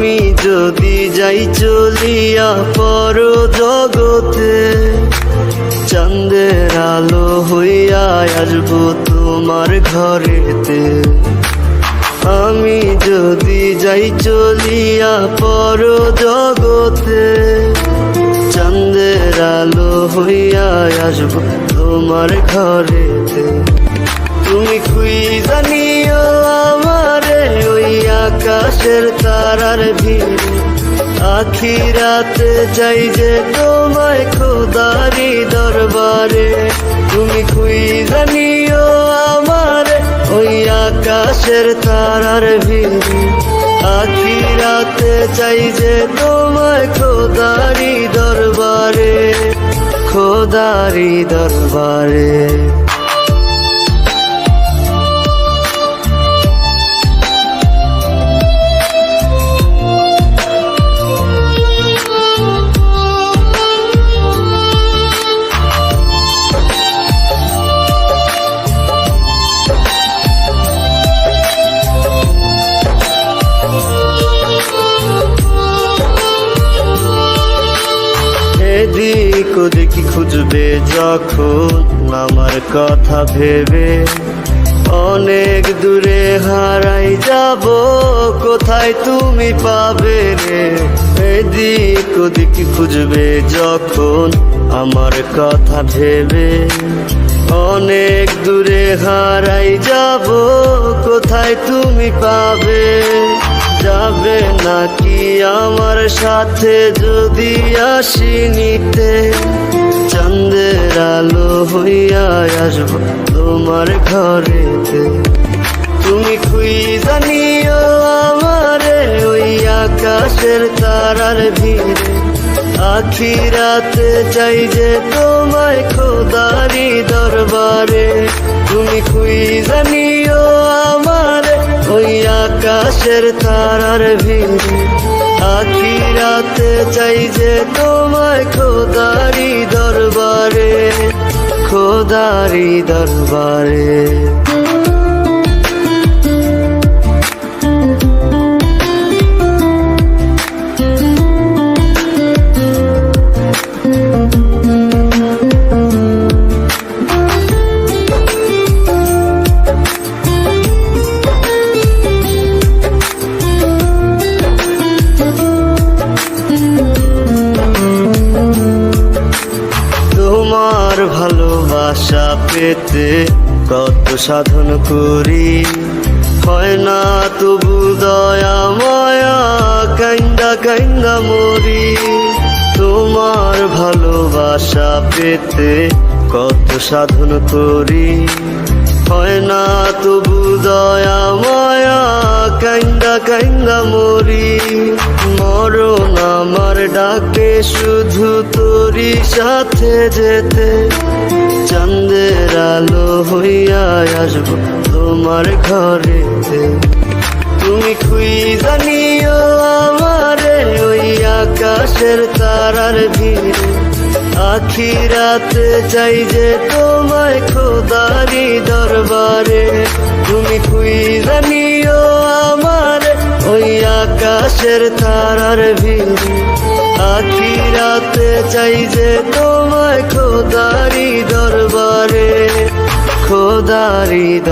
আমি যদি যাই চলিয়া পর জগতে, চাঁদের আলো হইয়া আসব তোমার ঘরেতে। আমি যদি যাই চলিয়া পর জগতে, চাঁদের আলো হইয়া আসব তোমার ঘরেতে। তুমি খুই জানিও আকাশের তারার ভিড়। আখিরাতে যাই যে তোমায় খোদারি দরবারে। তুমি খুই জানিও আমার, ওই আকাশের তারার ভিড়। আখিরাতে চাই যে তোমায় খোদারি দরবারে খোদারি দরবারে। এদিক ওদিক খুঁজবে যখন আমার কথা ভেবে। অনেক দূরে হারাই যাব, কোথায় তুমি পাবে রে? এদিক ওদিক খুঁজবে যখন আমার কথা ভেবে। অনেক দূরে হারাই যাব, কোথায় তুমি পাবে? যাবে নাকি আমার সাথে যদি আসি নিতে? চাঁদের আলো হইয়া আসব তোমার ঘরেতে। তুমি খুই জানিও আমারে ওই আকাশের তারার ভিড়ে। আখিরাতে চাই যে তোমায় খোদারি দরবারে। তুমি খুই জানিও আকাশের তারার ভিড়ে। আখিরাতে চাই যে তোমায় খোদারি দরবারে খোদারি দরবারে। পেতে কত সাধন করি। হয় না তবু দয়া, মায়া, কাইন্দা কাইন্দা মরি। তোমার ভালোবাসা পেতে কত সাধন করি। হয় না তবু দয়া, মায়া, কাইন্দা কাইন্দা মরি। মরণ আমার ডাকে শুধু তোরই সাথে যেতে। চাঁদের আলো হইয়া আসব তোমার ঘরেতে। তুমি খুই জানিও আমারে ওই আকাশের তারার ভিড়ে। আখিরাতে চাই যে তোমায় খোদারি দরবারে। তুমি খুই জানিও আমার ওই আকাশের তারার ভিড়ে। আখিরাতে চাই যে তোমায় খোদারি দরবারে খোদারি দর-